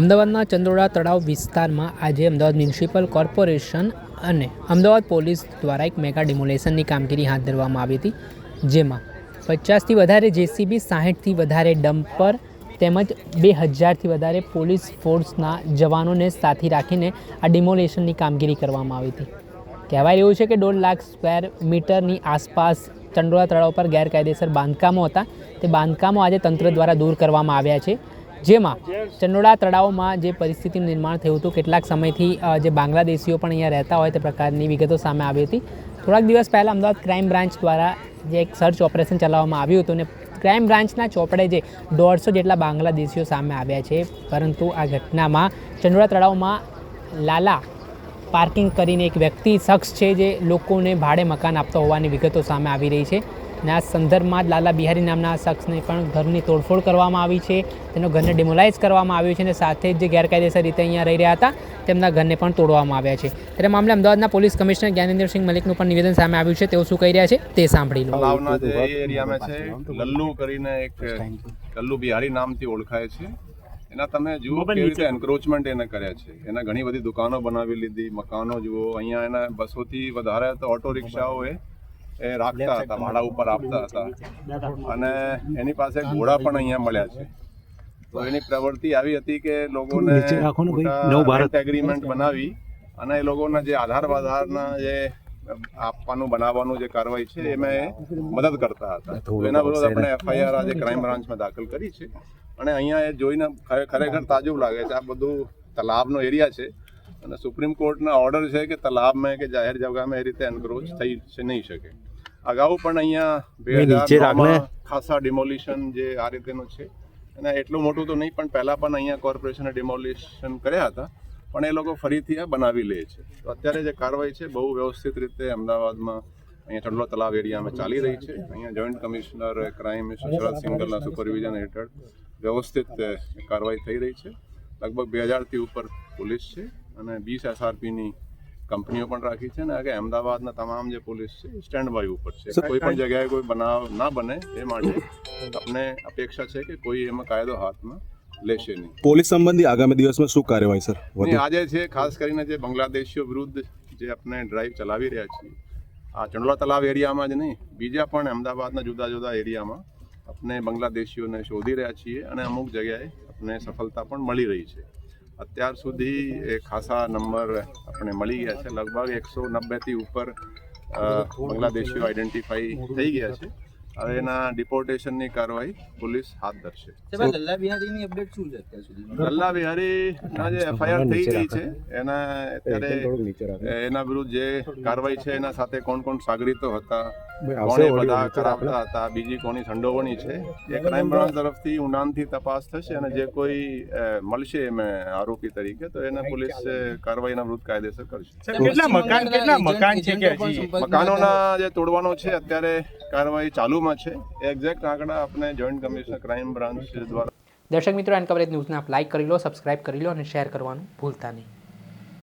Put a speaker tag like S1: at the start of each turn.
S1: અમદાવાદના ચંદ્રોડા તળાવ વિસ્તારમાં આજે અમદાવાદ મ્યુનિસિપલ કોર્પોરેશન અને અમદાવાદ પોલીસ દ્વારા એક મેગા ડિમોલેશનની કામગીરી હાથ ધરવામાં આવી હતી, જેમાં પચાસથી વધારે જેસીબી, સાહીઠથી વધારે ડમ્પર તેમજ બે હજારથી વધારે પોલીસ ફોર્સના જવાનોને સાથી રાખીને આ ડિમોલેશનની કામગીરી કરવામાં આવી હતી. કહેવાય એવું છે કે દોઢ લાખ સ્ક્વેર મીટરની આસપાસ ચંડોળા તળાવ પર ગેરકાયદેસર બાંધકામો હતા. તે બાંધકામો આજે તંત્ર દ્વારા દૂર કરવામાં આવ્યા છે. જેમાં ચંડોળા તળાવમાં જે પરિસ્થિતિનું નિર્માણ થયું હતું કેટલાક સમયથી જે બાંગ્લાદેશીઓ પણ અહીંયા રહેતા હોય તે પ્રકારની વિગતો સામે આવી હતી. થોડાક દિવસ પહેલાં અમદાવાદ ક્રાઇમ બ્રાન્ચ દ્વારા જે એક સર્ચ ઓપરેશન ચલાવવામાં આવ્યું હતું ને ક્રાઇમ બ્રાન્ચના ચોપડે જે દોઢસો જેટલા બાંગ્લાદેશીઓ સામે આવ્યા છે. પરંતુ આ ઘટનામાં ચંડોળા તળાવમાં લાલા પાર્કિંગ કરીને એક વ્યક્તિ શખ્સ છે જે લોકોને ભાડે મકાન આપતો હોવાની વિગતો સામે આવી રહી છે. અને આ સંદર્ભમાં જ લાલા બિહારી નામના આ શખ્સને પણ ઘરની તોડફોડ કરવામાં આવી છે. તેનો ઘરને ડિમોલાઇઝ કરવામાં આવ્યું છે અને સાથે જ જે ગેરકાયદેસર રીતે અહીંયા રહી રહ્યા હતા તેમના ઘરને પણ તોડવામાં આવ્યા છે. ત્યારે મામલે અમદાવાદના પોલીસ કમિશનર જ્ઞાનેન્દ્રસિંહ મલિકનું પણ નિવેદન સામે આવ્યું છે. તેઓ શું કહી રહ્યા છે તે સાંભળી લો.
S2: તળાવના જે એરિયામાં છે લલ્લુ કરીને એક લલ્લુ બિહારી નામથી ઓળખાય છે. એના તમે જુઓ કેવી રીતે એન્ક્રોચમેન્ટ એને કર્યા છે. એના ઘણી બધી દુકાનો બનાવી લીધી મકાનો જુઓ. અહીંયા એના બસોથી વધારે તો ઓટો રિક્ષાઓ એ રાખતા હતા ભાડા ઉપર આપતા હતા. અને એની પાસે ઘોડા પણ અહીંયા મળ્યા છે. તો એની પ્રવૃત્તિ આવી હતી કે લોકોને એગ્રીમેન્ટ બનાવી અને એ લોકોના જે આધાર આધારના જે આપવાનું બનાવવાનું જે કાર્યવાહી છે એમાં મદદ કરતા હતા. એના વિરુદ્ધ આપણે એફઆઈઆર આજે ક્રાઇમ બ્રાન્ચમાં દાખલ કરી છે. અને અહીંયા એ જોઈને ખરે- ખરેખર તાજુબ લાગે છે. આ બધું તલાબનો એરિયા છે. અને સુપ્રીમ કોર્ટના ઓર્ડર છે કે તલાબમાં કે જાહેર જગામાં એ રીતે એન્ક્રોચ થઈ છે નહીં શકે. અગાઉ પણ અહીંયા બે હજાર ખાસા ડિમોલિશન જે આ રીતેનું છે. અને એટલું મોટું તો નહીં પણ પહેલાં પણ અહીંયા કોર્પોરેશને ડિમોલિશન કર્યા હતા. પણ એ લોકો ફરીથી આ બનાવી લે છે. તો અત્યારે જે કાર્યવાહી છે બહુ વ્યવસ્થિત રીતે અમદાવાદમાં અહીંયા ચંડલો તલાવ એરિયામાં ચાલી રહી છે. અહીંયા joint commissioner crime mister Sharad સિંગલના supervision હેઠળ વ્યવસ્થિત કાર્યવાહી થઈ રહી છે. લગભગ બે હજારથી ઉપર પોલીસ છે અને બીસ એસઆરપીની કંપનીઓ પણ રાખી છે અને કે અમદાવાદના તમામ જે પોલીસ છે સ્ટેન્ડ બાય ઉપર છે. કોઈ પણ જગ્યાએ કોઈ બનાવ ના બને એ માટે આપણે અપેક્ષા છે કે કોઈ એમાં કાયદો હાથમાં લેશે નહીં.
S3: પોલીસ સંબંધી આગામી દિવસમાં શું કાર્યવાહી સર
S2: આજે છે ખાસ કરીને જે બાંગ્લાદેશીઓ વિરુદ્ધ જે આપણે ડ્રાઈવ ચલાવી રહ્યા છીએ આ ચંડોળા તલાવ એરિયામાં જ નહીં બીજા પણ અમદાવાદના જુદા જુદા એરિયામાં આપણે બાંગ્લાદેશીઓને શોધી રહ્યા છીએ અને અમુક જગ્યાએ આપણે સફળતા પણ મળી રહી છે. અત્યાર સુધી એ ખાસા નંબર આપણે મળી ગયા છે. લગભગ એકસો નબ્બેથી ઉપર બાંગ્લાદેશીઓ આઈડેન્ટિફાઈ થઈ ગયા છે. હવે એના ડિપોર્ટેશનની કાર્યવાહી પોલીસ હાથ ધરશે.
S4: સાહેબ, લલ્લા બિહારીની અપડેટ શું છે અત્યાર સુધી?
S2: લલ્લા બિહારીના જે એફઆઈઆર થઈ ગઈ છે એના અત્યારે એના વિરુદ્ધ જે કાર્યવાહી છે એના સાથે કોણ કોણ સાગરીતો હતા કોણ બધા કરાવતા હતા બીજી કોની સંડોવણી છે એ ક્રાઇમ બ્રાન્ચ તરફથી ઊંડાણથી તપાસ થશે અને જે કોઈ મળશે એમાં આરોપી તરીકે તો એને પોલીસ કાર્યવાહીના વિરુદ્ધ કાયદેસર કરશે.
S5: કેટલા મકાન કેટલા મકાન છે કે
S2: મકાનોના જે તોડવાનો છે અત્યારે કાર્યવાહી ચાલુમાં છે. એક્ઝેક્ટ આંકડા આપણે જોઈન્ટ કમિશનર ક્રાઇમ બ્રાન્ચ દ્વારા
S1: દર્શક મિત્રો એન કવરેજ ન્યૂઝને આપ લાઇક કરી લો સબસ્ક્રાઇબ કરી લો અને શેર કરવાનું ભૂલતા નહીં.